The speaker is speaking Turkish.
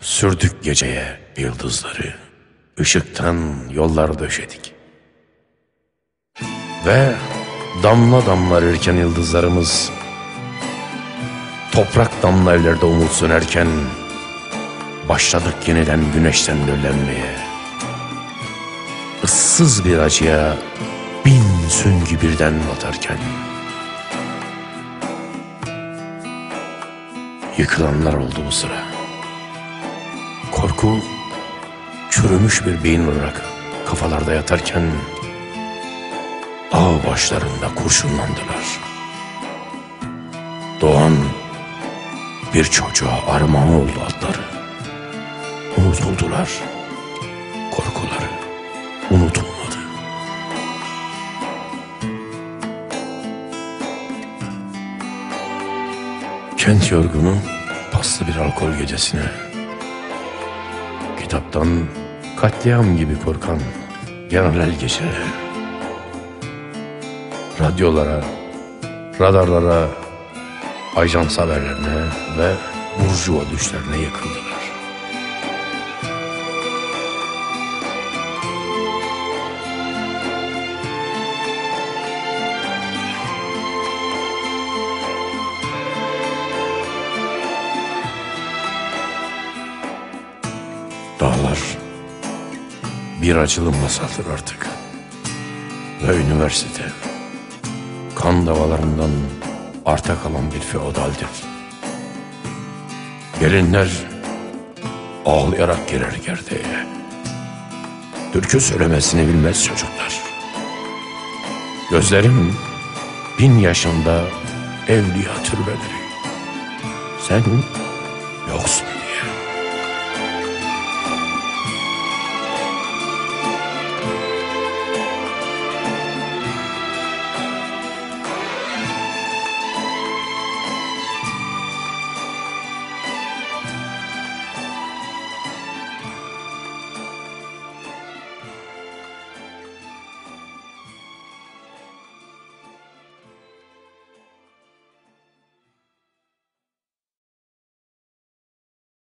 Sürdük geceye yıldızları, ışıktan yollar döşedik. Ve damla damla erirken yıldızlarımız, toprak damla evlerde umut sönerken, başladık yeniden güneşten döllenmeye. Issız bir acıya bin süngü birden batarken, yıkılanlar oldu bu sıra. Korku çürümüş bir beyin olarak kafalarda yatarken dağ başlarında kurşunlandılar. Doğan bir çocuğa armağan oldu adları. Unutuldular. Korkuları unutulmadı. Kent yorgunu paslı bir alkol gecesine Kitaptan katliam gibi korkan general geceleri. Radyolara, radarlara, ajans haberlerine ve burjuva düşlerine yıkıldılar. Dağlar bir acılı masaldır artık. Ve üniversite kan davalarından arta kalan bir feodaldir. Gelinler ağlayarak girer gerdeğe. Türkü söylemesini bilmez çocuklar. Gözlerim bin yaşında evliya türbeleri. Sen yoksun.